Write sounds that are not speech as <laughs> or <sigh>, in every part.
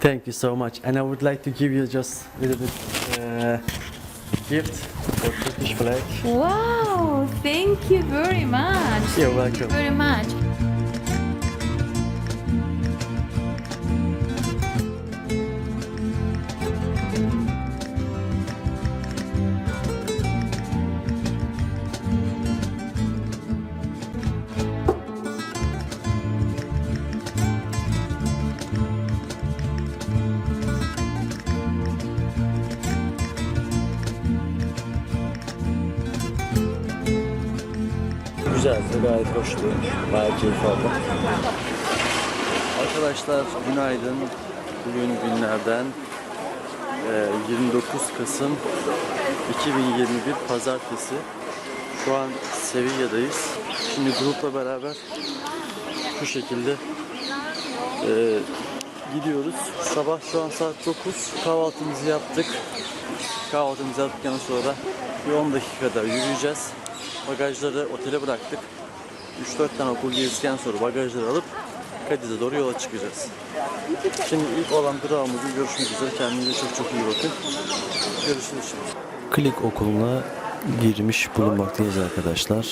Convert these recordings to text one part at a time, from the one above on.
Thank you so much. And I would like to give you just a little bit uh, gift for Turkish flag. Wow, thank you very much. You're welcome. Very much. Hoştu. Gayet keyif aldım. Arkadaşlar günaydın. Bugün günlerden e, 29 Kasım 2021 Pazartesi. Şu an Sevilla'dayız. Şimdi grupla beraber şu şekilde e, gidiyoruz. Sabah şu an saat 9. Kahvaltımızı yaptık. Kahvaltımızı yaptıktan sonra bir 10 dakika kadar yürüyeceğiz. Bagajları otele bıraktık. 3-4 tane okul gezdikten sonra bagajları alıp Kadiz'e doğru yola çıkacağız. Şimdi ilk olan durağımızı görüşmek üzere. Kendinize çok çok iyi bakın. Görüşürüz şimdi. Klik okuluna girmiş bulunmaktayız arkadaşlar.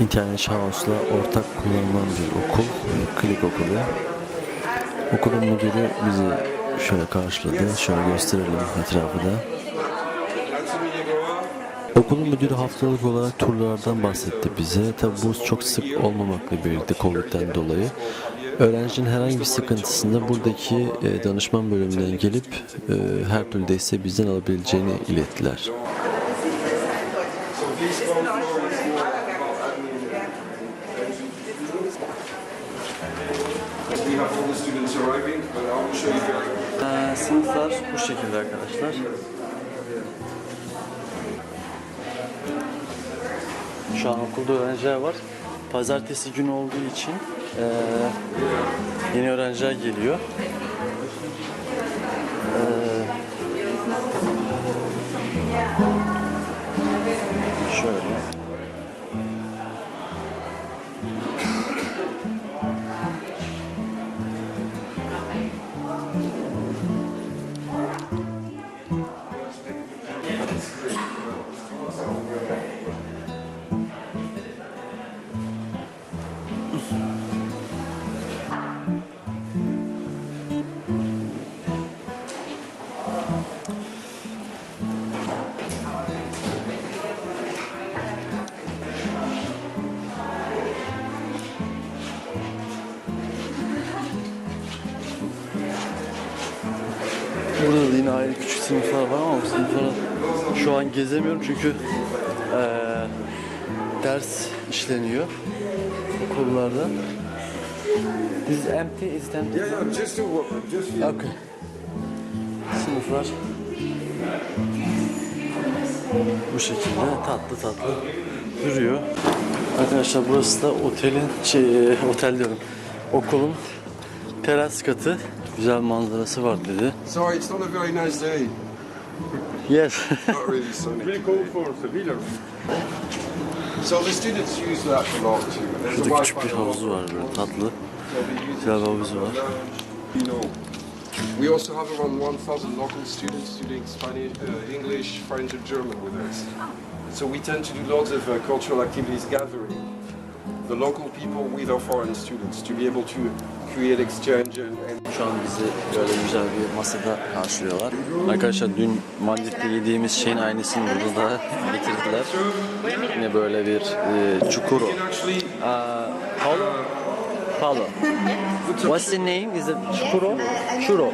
İnternet House'la ortak kullanılan bir okul. Klik okulu. Okulun müdürü bizi şöyle karşıladı. Şöyle gösterelim etrafı da. Okulun müdürü haftalık olarak turlardan bahsetti bize. Tabi bu çok sık olmamakla birlikte Covid'den dolayı. Öğrencinin herhangi bir sıkıntısında buradaki e, danışman bölümünden gelip e, her türlü desteği bizden alabileceğini ilettiler. Ee, sınıflar bu şekilde arkadaşlar. Şu an okulda öğrenciler var. Pazartesi günü olduğu için eee, yeni öğrenciler geliyor. Şu an gezemiyorum çünkü eee, ders işleniyor okullarda. This is empty, is empty? Yeah, yeah, just to walk, just you. Okay. Sınıflar bu şekilde tatlı tatlı duruyor. Arkadaşlar burası da otelin şey e, otel diyorum. Okulun teras katı. Güzel manzarası var dedi. Sorry, it's not a very nice day. Yes. Not really sunny. Really cold for Sevilla. So the students use that a lot too. There's a Şurada küçük bir Wi-Fi havuzu var böyle tatlı. So they use Güzel bir it. havuzu var. We also have around 1,000 local students studying Spanish, uh, English, French, and German with us. So we tend to do lots of uh, cultural activities gathering the local people with our foreign students to be able to create exchange and, and Şu an bizi böyle güzel bir masada karşılıyorlar. Arkadaşlar dün Madrid'de yediğimiz şeyin aynısını burada da <laughs> getirdiler. Yine böyle bir e, actually Aa, Paulo? Paulo. What's the name? Is it churro? Churro.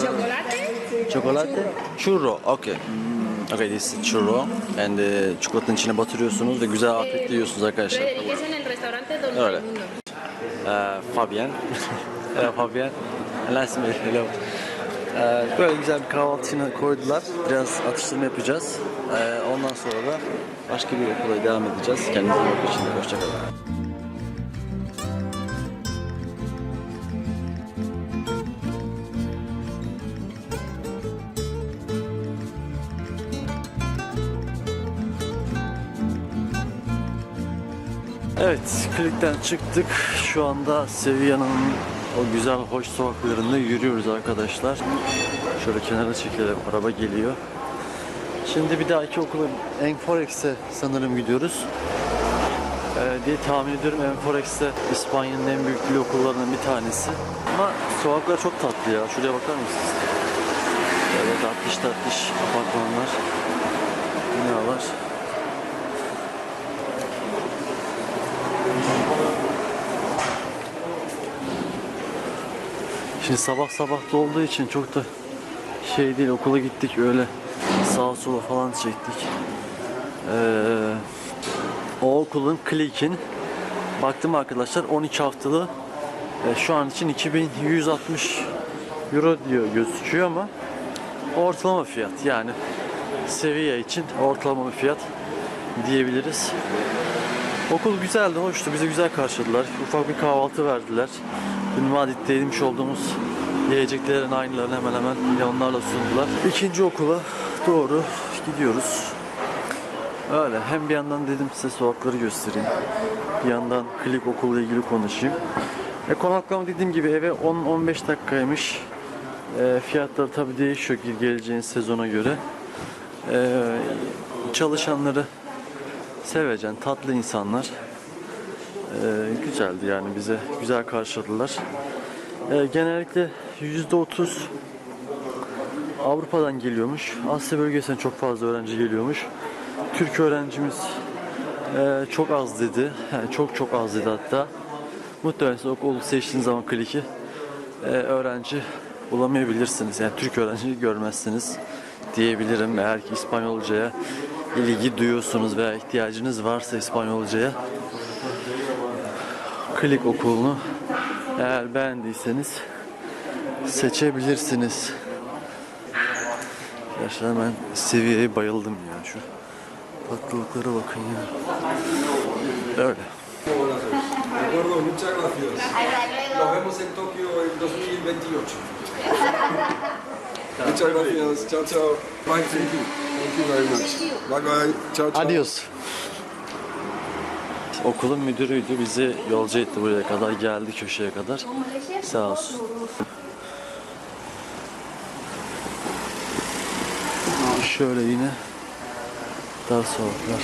Chocolate, Chocolate? Churro. Okay. Okay, this is churro. And e, çikolatanın içine batırıyorsunuz ve güzel afiyetle yiyorsunuz arkadaşlar. y es en el restaurante Don Öyle. Ee, Fabian. Hello <laughs> Fabian. You. Hello. Ee, böyle güzel bir kahvaltı içine koydular. Biraz atıştırma yapacağız. Ee, ondan sonra da başka bir okula devam edeceğiz. Kendinize iyi bakın. Hoşçakalın. Evet, klikten çıktık. Şu anda Sevilla'nın O güzel hoş sokaklarında yürüyoruz arkadaşlar. Şöyle kenara çekelim. Araba geliyor. Şimdi bir dahaki okula Enforex'e sanırım gidiyoruz. Ee, diye tahmin ediyorum Enforex'te İspanya'nın en büyük dil okullarından bir tanesi. Ama sokaklar çok tatlı ya. Şuraya bakar mısınız? Böyle tatlış tatlış apartmanlar, binalar. Şimdi sabah sabah da olduğu için çok da şey değil okula gittik öyle sağa sola falan çektik. Ee, o okulun Click'in baktım arkadaşlar 12 haftalı e, şu an için 2160 euro diyor gözüküyor ama ortalama fiyat yani seviye için ortalama bir fiyat diyebiliriz. Okul güzeldi, hoştu. Bizi güzel karşıladılar. Ufak bir kahvaltı verdiler. Dün Madrid'de yemiş olduğumuz yiyeceklerin aynılarını hemen hemen yine onlarla sundular. İkinci okula doğru gidiyoruz. Öyle. Hem bir yandan dedim size sokakları göstereyim. Bir yandan klik okulla ilgili konuşayım. E, konaklama dediğim gibi eve 10-15 dakikaymış. E, fiyatları tabii değişiyor geleceğiniz sezona göre. E, çalışanları sevecen, tatlı insanlar. Ee, güzeldi yani bize güzel karşıladılar. Ee, genellikle %30 Avrupa'dan geliyormuş. Asya bölgesinden çok fazla öğrenci geliyormuş. Türk öğrencimiz e, çok az dedi. Yani çok çok az dedi hatta. Muhtemelen siz okul seçtiğiniz zaman kliki e, öğrenci bulamayabilirsiniz. Yani Türk öğrenci görmezsiniz diyebilirim. Eğer ki İspanyolcaya ilgi duyuyorsunuz veya ihtiyacınız varsa İspanyolcaya Klik okulunu eğer beğendiyseniz seçebilirsiniz. Gerçekten ben seviyeye bayıldım ya şu tatlılıklara bakın ya. Öyle. Acuerdo, muchas gracias. Nos vemos en Tokio en 2028. muchas gracias. Chao, chao. Bye, thank you. Thank you very much. Bye bye. Ciao, ciao. Adios. Okulun müdürüydü. Bizi yolcu etti buraya kadar. Geldi köşeye kadar. Sağ olsun. Şöyle yine dar sokaklar.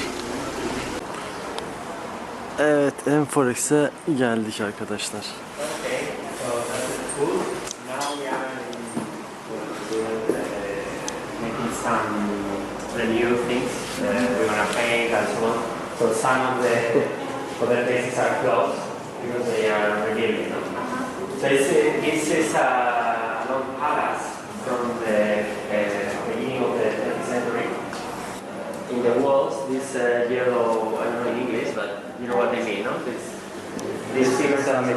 Evet, Enforex'e geldik arkadaşlar. some new things. Uh, we're gonna and so on. So some of the other places are closed because they are rebuilding. them. So this, is- this is a long palace from the uh, beginning of the 20th century. In the walls, this uh, yellow, I don't know in English, but you know what I mean, no? This, this ceramic.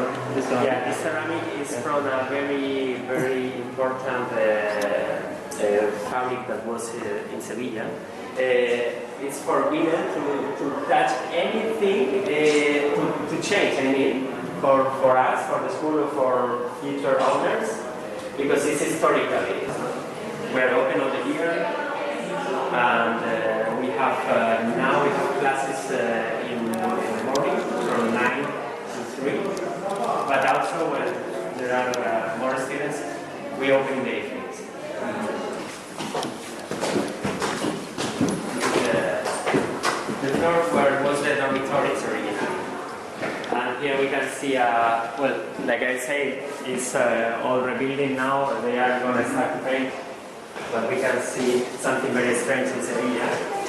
Yeah, this ceramic is from a very, very important uh, uh, fabric that was uh, in Sevilla. Uh, it's forbidden to, to touch anything uh, to, to change. I mean, for, for us, for the school, for future owners, because it's historically. We're open all the year, and uh, we have now we have classes in, in the morning from 9 to 3, but also when there are uh, more students, we open the evenings. The, the floor where was the dormitories originally. And here we can see, uh, well, like I say, it's uh, all rebuilding now. They are going to start to paint. But we can see something very strange in Sevilla.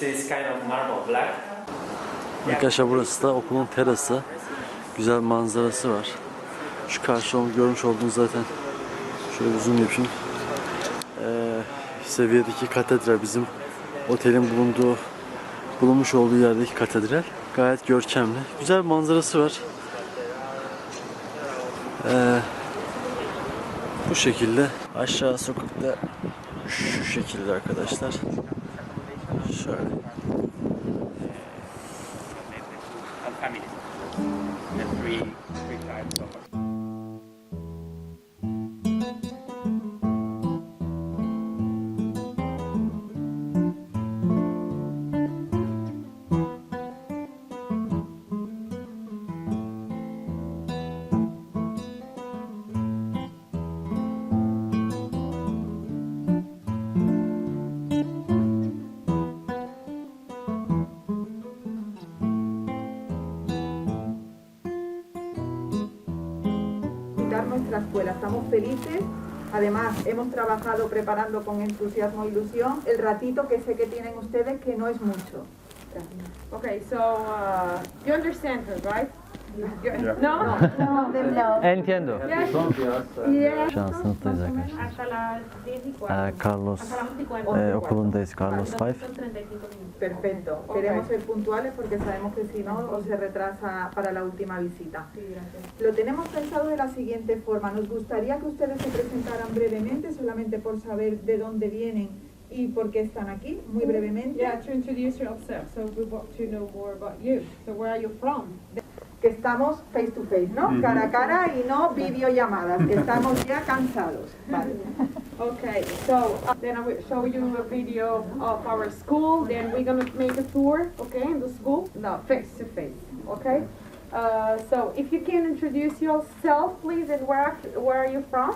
This is kind of marble black. Arkadaşlar burası da okulun terası. Güzel manzarası var. Şu karşı ol- görmüş olduğunuz zaten şöyle zoom yapayım. Ee, seviyedeki katedral bizim otelin bulunduğu bulunmuş olduğu yerdeki katedral. Gayet görkemli. Güzel bir manzarası var. Ee, bu şekilde aşağı sokakta Şu şekilde arkadaşlar. 对 nuestra escuela. Estamos felices. Además, hemos trabajado preparando con entusiasmo e ilusión el ratito que sé que tienen ustedes, que no es mucho. Okay, so uh, you understand her, right? No? Entiendo. Yeah. Şu an sınıftayız arkadaşlar. Hasta las 10 y cuarto. Ee, Carlos Hasta las 11 y cuarto. e, okulundayız. Carlos 5. Son 35 minutos. Perfecto. Queremos ser puntuales porque sabemos que si no, o se retrasa para la última visita. Lo tenemos pensado de la siguiente forma. Nos gustaría que ustedes se presentaran brevemente, solamente por saber de dónde vienen y por qué están aquí, muy brevemente. Yeah, to introduce yourself, so we want to know more about you. So where are you from? Que estamos face to face, ¿no? Cara a cara y no videollamadas, que estamos ya cansados. Vale. Okay, so uh, then I will show you a video of our school. Then we're gonna make a tour, okay, in the school. No, face to face, okay. Uh, so if you can introduce yourself, please, and where where are you from?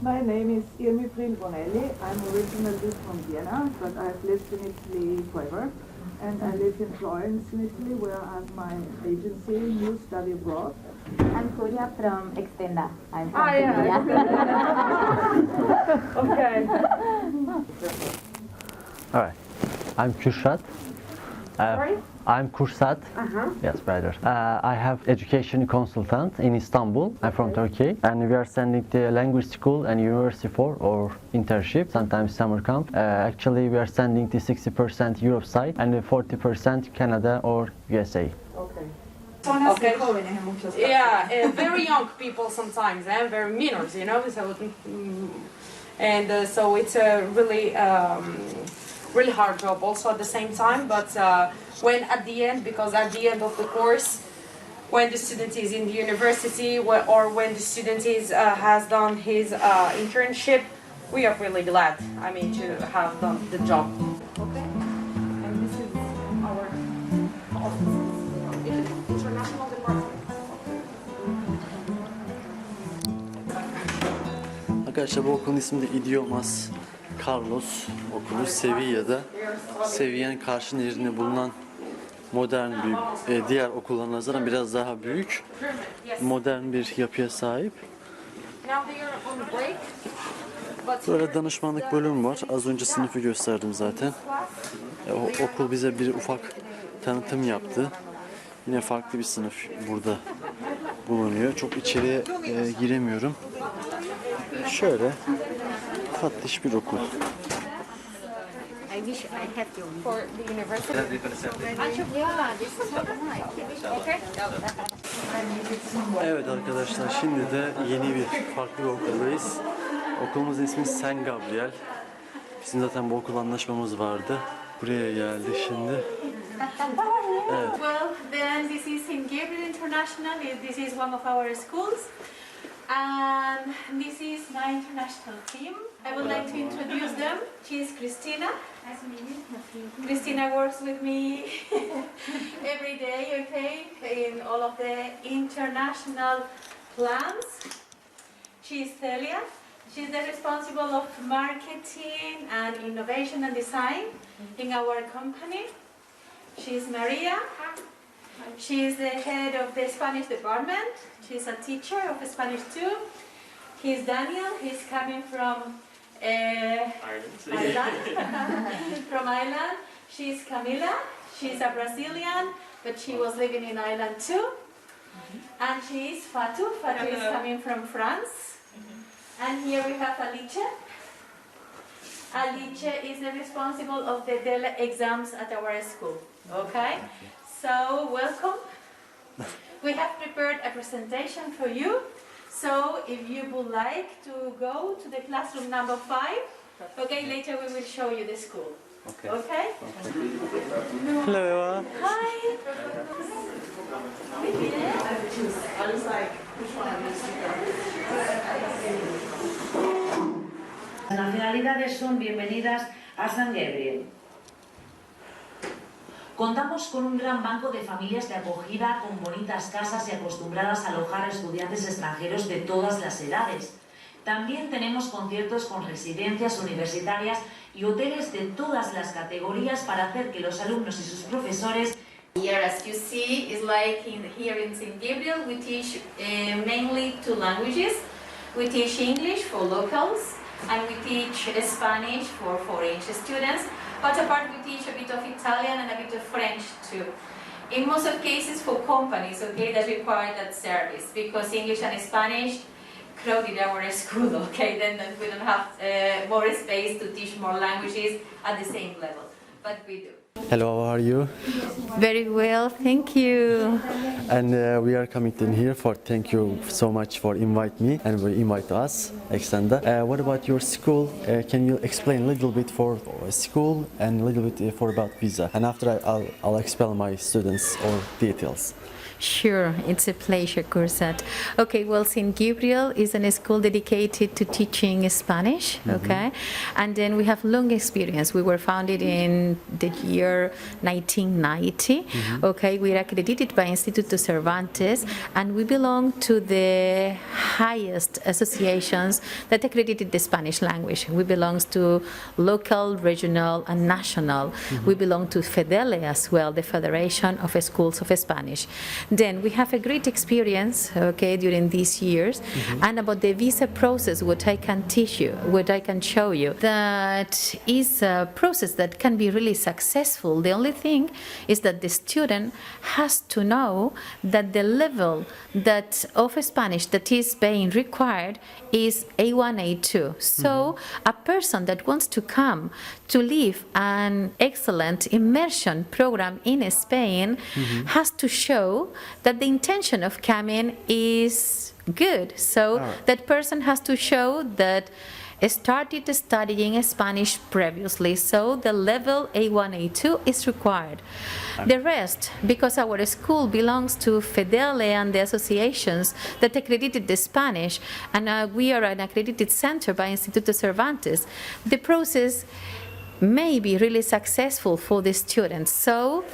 My name is Irmi Pril Bonelli. I'm originally from Vienna, but I've lived in Italy forever. And I live in Florence, in Italy, where I have my agency, New Study Abroad. I'm Julia from Extenda. I'm from Ah, yeah. <laughs> Okay. Alright. I'm Kürşat. Uh, Sorry? I'm Kursat. Uh-huh. Yes, brother. Uh, I have education consultant in Istanbul. I'm from Turkey, and we are sending the language school and university for or internship, sometimes summer camp. Uh, actually, we are sending the 60% Europe side and the 40% Canada or USA. Zonas Okay. de jóvenes en muchos casos. Yeah, uh, very young people sometimes, and very minors, you know. So, mm, and uh, so it's a really, um, really hard job also at the same time. But uh, when at the end, because at the end of the course, when the student is in the university or when the student is uh, has done his uh, internship, we are really glad. I mean, to have done the job. Okay, and this is our office, international department. Arkadaşlar bu okulun ismi de Idiomas Carlos okulu Sevilla'da. Sevilla'nın karşı nehrinde bulunan modern bir e, diğer okullara nazaran biraz daha büyük modern bir yapıya sahip. Böyle danışmanlık bölümü var. Az önce sınıfı gösterdim zaten. E, o, okul bize bir ufak tanıtım yaptı. Yine farklı bir sınıf burada bulunuyor. Çok içeriye e, giremiyorum. Şöyle tatlış bir okul. for the university. Evet arkadaşlar şimdi de yeni bir farklı bir okuldayız. Okulumuzun ismi Saint Gabriel. Bizim zaten bu okul anlaşmamız vardı. Buraya geldik şimdi. Well, then this is St. Gabriel International. This is one of our schools. And this is my international team. I would like to introduce them. She is Christina. Christina works with me <laughs> every day, okay, in all of the international plans. She is Celia. She's the responsible of marketing and innovation and design in our company. She's Maria. She's the head of the Spanish department. She's a teacher of Spanish too. He's Daniel. He's coming from uh, Ireland. <laughs> from Ireland. She's Camila. She's a Brazilian, but she was living in Ireland too. And she's Fatou. Fatou is coming from France. And here we have Alice. Alice is the responsible of the DELE exams at our school. Okay? So, welcome. We have prepared a presentation for you. So, if you would like to go to the classroom number five, Okay, later we will show you the school. Okay. Okay? Hello. Hi. Las nacionalidades son bienvenidas a San Gabriel. Contamos con un gran banco de familias de acogida con bonitas casas y acostumbradas a alojar a estudiantes extranjeros de todas las edades. También tenemos conciertos con residencias universitarias y hoteles de todas las categorías para hacer que los alumnos y sus profesores Here, as you see, is like in, here in St. Gabriel, we teach uh, mainly two languages. We teach English for locals, and we teach Spanish for foreign students. But apart, we teach a bit of Italian and a bit of French too. In most of cases, for companies, okay, that require that service, because English and Spanish crowded our <laughs> school, okay, then we don't have uh, more space to teach more languages at the same level, but we do. Hello, how are you? Very well, thank you. And uh, we are coming in here for thank you so much for invite me and we invite us, Extenda. Uh, what about your school? Uh, can you explain a little bit for school and a little bit uh, for about visa? And after I, I'll, I'll explain my students or details. Sure, it's a pleasure, Cursat. Okay, well, St. Gabriel is a school dedicated to teaching Spanish, mm-hmm. okay? And then we have long experience. We were founded in the year 1990, mm-hmm. okay? We are accredited by Instituto Cervantes, and we belong to the highest associations that accredited the Spanish language. We belong to local, regional, and national. Mm-hmm. We belong to FEDELE as well, the Federation of Schools of Spanish. Then we have a great experience, okay, during these years, mm-hmm. and about the visa process, what I can teach you, what I can show you, that is a process that can be really successful. The only thing is that the student has to know that the level that of Spanish that is being required is A1, A2. So mm-hmm. a person that wants to come to live an excellent immersion program in Spain mm-hmm. has to show that the intention of coming is good. So that person has to show that started studying Spanish previously, so the level A1, A2 is required. The rest, because our school belongs to FEDELE and the associations that accredited the Spanish, and uh, we are an accredited center by Instituto Cervantes, the process may be really successful for the students. So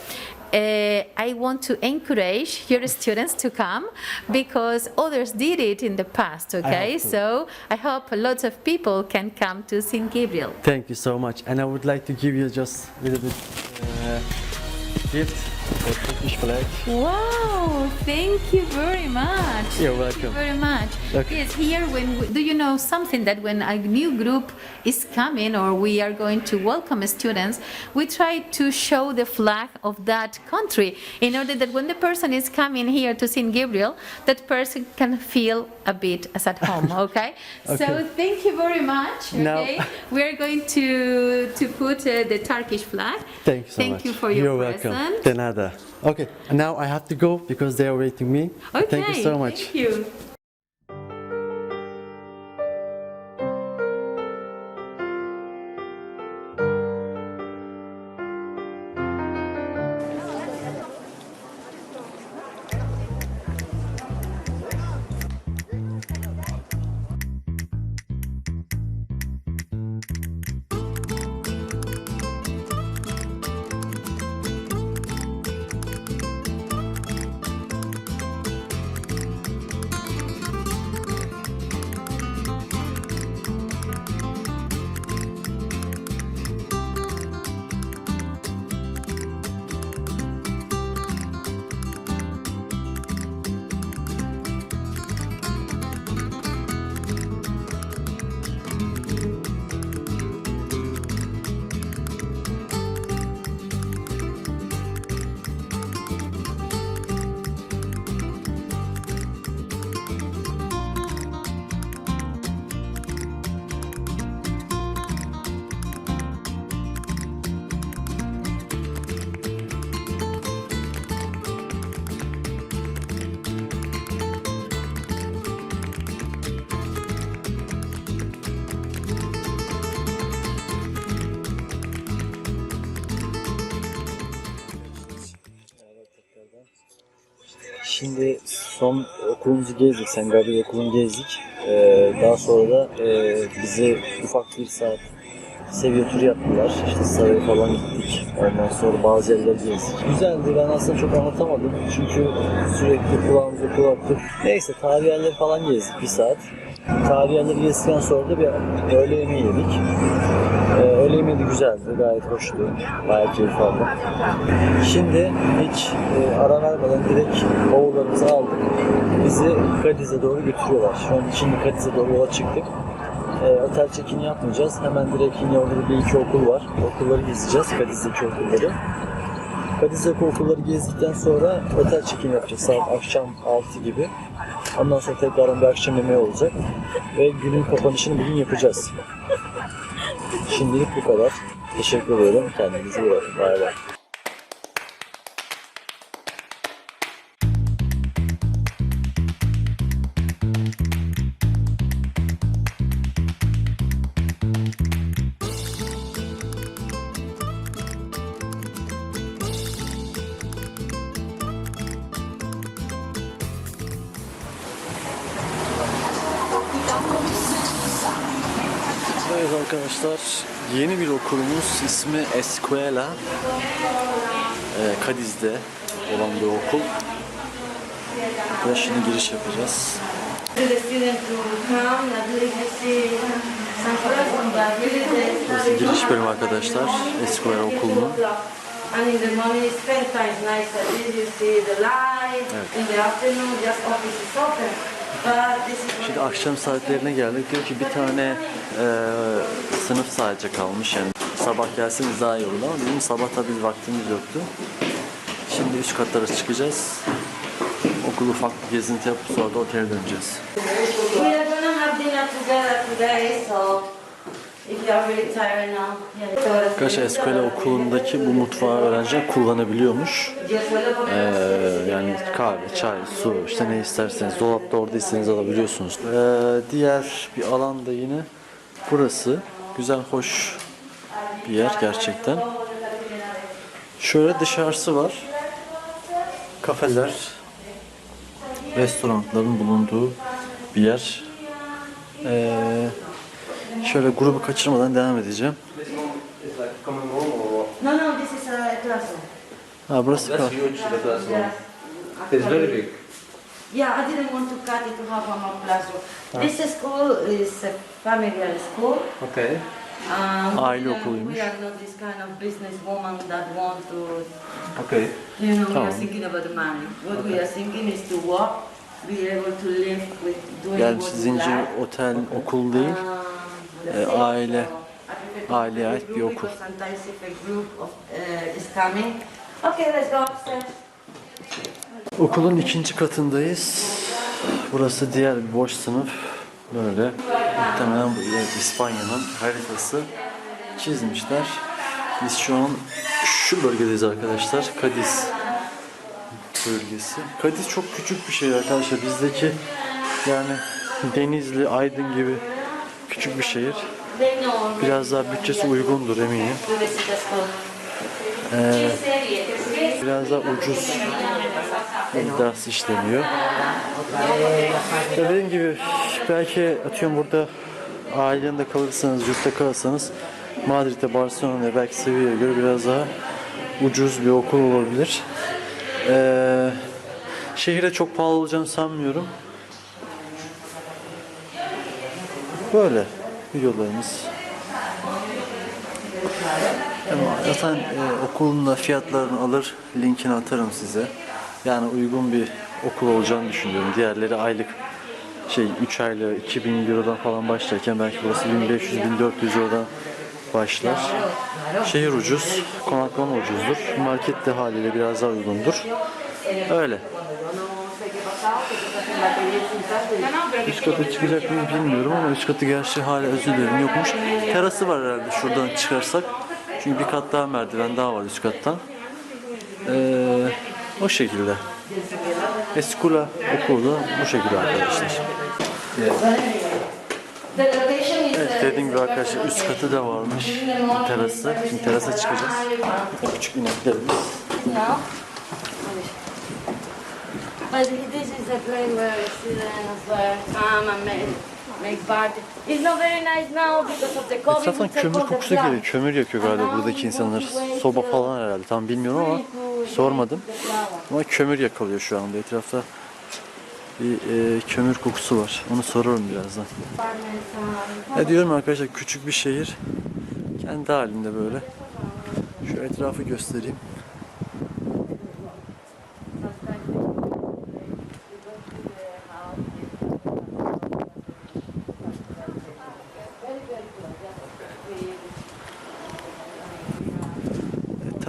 I want to encourage your <laughs> students to come because others did it in the past, okay? hope so. I hope lots of people can come to St. Gabriel. Thank you so much. And I would like to give you just a little bit uh, gift Turkish flag. Wow, thank you very much. You're Thank you welcome. very much. Okay. Yes, here when we, do you know something that when a new group is coming or we are going to welcome students, we try to show the flag of that country in order that when the person is coming here to St. Gabriel, that person can feel a bit as at home, okay? <laughs> okay. So thank you very much. Now- Okay, <laughs> we are going to to put uh, the Turkish flag. Thank you so Thank much. you for your You're welcome. present. Nada. Okay, now I have to go because they are waiting me. Okay, Thank you so much. Thank you. Şimdi son okulumuzu gezdik. Sen Gabriel okulunu gezdik. Ee, daha sonra da e, bize ufak bir saat seviye turu yaptılar. İşte saraya falan gittik. Ondan sonra bazı yerleri gezdik. Güzeldi. Ben aslında çok anlatamadım. Çünkü sürekli kulağımıza kulaklık. Neyse tarihi yerleri falan gezdik bir saat. Tarihi yerleri gezdikten sonra da bir öğle yemeği yedik. Ee, öğle yemeği de güzeldi. Gayet hoştu. Bayağı keyif aldım. Şimdi hiç e, ara vermeden direkt bavullarımızı aldık. Bizi Kadiz'e doğru götürüyorlar. Şu an şimdi Kadiz'e doğru yola çıktık. E, otel check-in yapmayacağız. Hemen direkt yine orada da bir iki okul var. Okulları gezeceğiz. Kadiz'deki okulları. Kadiz'deki okulları gezdikten sonra otel check-in yapacağız. Saat akşam 6 gibi. Ondan sonra tekrardan bir akşam yemeği olacak. Ve günün kapanışını bugün yapacağız. Şimdilik bu kadar. Teşekkür ederim. Kendinize iyi bakın. Bay bay. Arkadaşlar, yeni bir okulumuz ismi Escuela. Ee, Kadiz'de olan bir okul. Ve şimdi giriş yapacağız. Burası giriş bölümü arkadaşlar, Escuela okulunun. Open. Şimdi akşam saatlerine geldik. Diyor ki bir tane e, sınıf sadece kalmış. Yani sabah gelseniz daha iyi olur ama bizim sabah tabii vaktimiz yoktu. Şimdi üst katlara çıkacağız. Okulu ufak bir gezinti yapıp sonra da otele döneceğiz. Arkadaşlar Escuela okulundaki bu mutfağı öğrenciler kullanabiliyormuş. Ee, yani kahve, çay, su işte ne isterseniz dolapta orada istediğiniz alabiliyorsunuz. Ee, diğer bir alan da yine burası. Güzel, hoş bir yer gerçekten. Şöyle dışarısı var. Kafeler, restoranların bulunduğu bir yer. Ee, şöyle grubu kaçırmadan devam edeceğim. No, no, this is a classroom. Ha burası kal. It's very big. Yeah, I didn't want to cut it to have one more classroom. This school is a familiar school. Okay. Um, Aile we are- okuluymuş. We are not this kind of businesswoman that want to, Okay. you know, we Tamam. are thinking about the money. What we are thinking is to work, be able to live with doing Yani what we zincir like. otel okul değil. Um, e, aile aileye ait bir okul. Okulun ikinci katındayız. Burası diğer bir boş sınıf. Böyle muhtemelen bu İspanya'nın haritası çizmişler. Biz şu an şu bölgedeyiz arkadaşlar. Kadiz bölgesi. Kadiz çok küçük bir şey arkadaşlar. Bizdeki yani Denizli, Aydın gibi küçük bir şehir. Biraz daha bütçesi uygundur eminim. Ee, biraz daha ucuz ders işleniyor. Dediğim gibi belki atıyorum burada ailende kalırsanız, yurtta kalırsanız Madrid'de, Barcelona'ya belki Sevilla'ya göre biraz daha ucuz bir okul olabilir. Ee, şehire çok pahalı olacağını sanmıyorum. Böyle videolarımız. Ama Zaten e, okulun da fiyatlarını alır, linkini atarım size. Yani uygun bir okul olacağını düşünüyorum. Diğerleri aylık şey 3 aylık 2000 Euro'dan falan başlarken belki burası 1500-1400 Euro'dan başlar. Şehir ucuz, konaklama ucuzdur. Market de haliyle biraz daha uygundur. Öyle. Üst kata çıkacak mıyım bilmiyorum ama üst katı gerçi hala özür dilerim yokmuş. Terası var herhalde şuradan çıkarsak. Çünkü bir kat daha merdiven daha var üst kattan. Ee, o şekilde. Eskula okulu bu şekilde arkadaşlar. Evet dediğim gibi arkadaşlar üst katı da varmış. Terası. Şimdi terasa çıkacağız. Küçük ineklerimiz. But this is a place where students uh, come and make, make party. It's not very nice now because of the COVID. Etraftan take kömür the kokusu geliyor. Kömür yakıyor galiba buradaki insanlar. Soba falan herhalde. Tam bilmiyorum ama sormadım. Ama kömür yakılıyor şu anda. Etrafta bir e, kömür kokusu var. Onu sorarım birazdan. Ne diyorum arkadaşlar küçük bir şehir. Kendi halinde böyle. Şu etrafı göstereyim.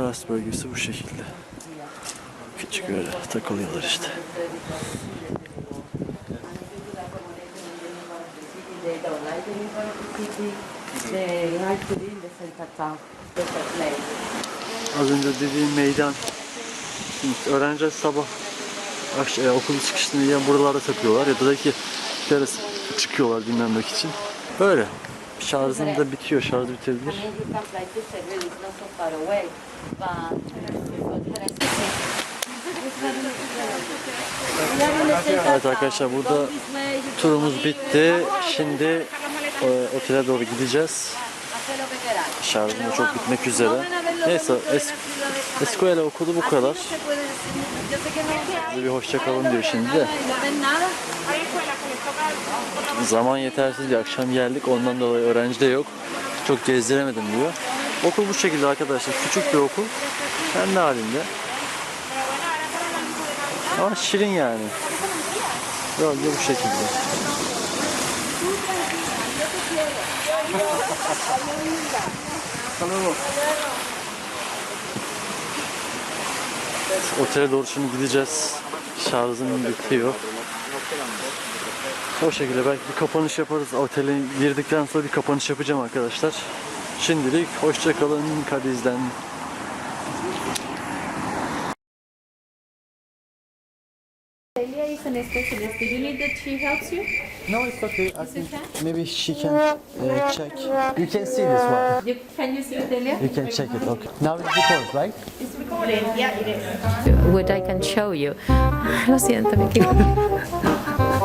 Teras bölgesi bu şekilde. Küçük öyle takılıyorlar işte. Az önce dediğim meydan. Şimdi öğrenciler sabah akş- e, okul çıkışını ya buralarda takıyorlar ya da ki teras çıkıyorlar dinlenmek için. Böyle. Şarjım da bitiyor. Şarj bitebilir. Evet arkadaşlar burada turumuz bitti. Şimdi e, otele doğru gideceğiz. Şarjım da çok bitmek üzere. Neyse es Escuela okulu bu kadar. Size bir hoşça kalın diyor şimdi de. Zaman yetersiz bir akşam geldik ondan dolayı öğrenci de yok. Çok gezdiremedim diyor. Okul bu şekilde arkadaşlar. Küçük bir okul. Kendi halinde. Ama şirin yani. Bölge bu şekilde. Otele doğru şimdi gideceğiz. Şarjım bitiyor. O şekilde belki bir kapanış yaparız. Otele girdikten sonra bir kapanış yapacağım arkadaşlar. Şimdilik hoşçakalın Kadiz'den. Celia is an specialist. Do you need that she helps you? No, it's okay. I think maybe she can uh, check. You can see this one. you can you see Delia? You can check it. Okay. Now it's recorded, right? It's recording. Yeah, it is. What I can show you. <laughs> Lo siento, me equivoqué.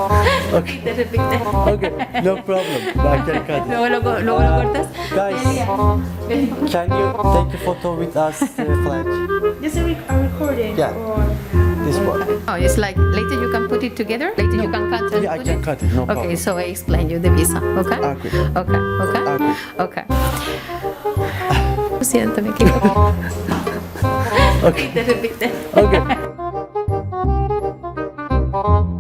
Okay. <laughs> Okay. No problem. I can cut it. Luego lo, co- luego lo cortas. Guys, can you take a photo with us, uh, flag? Just a, rec- a recording. Yeah. This one. Oh, it's like later you can put it together. Later you can cut and Yeah, I put can it. cut it. No Okay, problem. so I explain you the visa. Okay. Okay. Okay. Okay. Okay. Okay. Lo siento, me equivoqué. <laughs> Okay. Te repite. Okay. <laughs>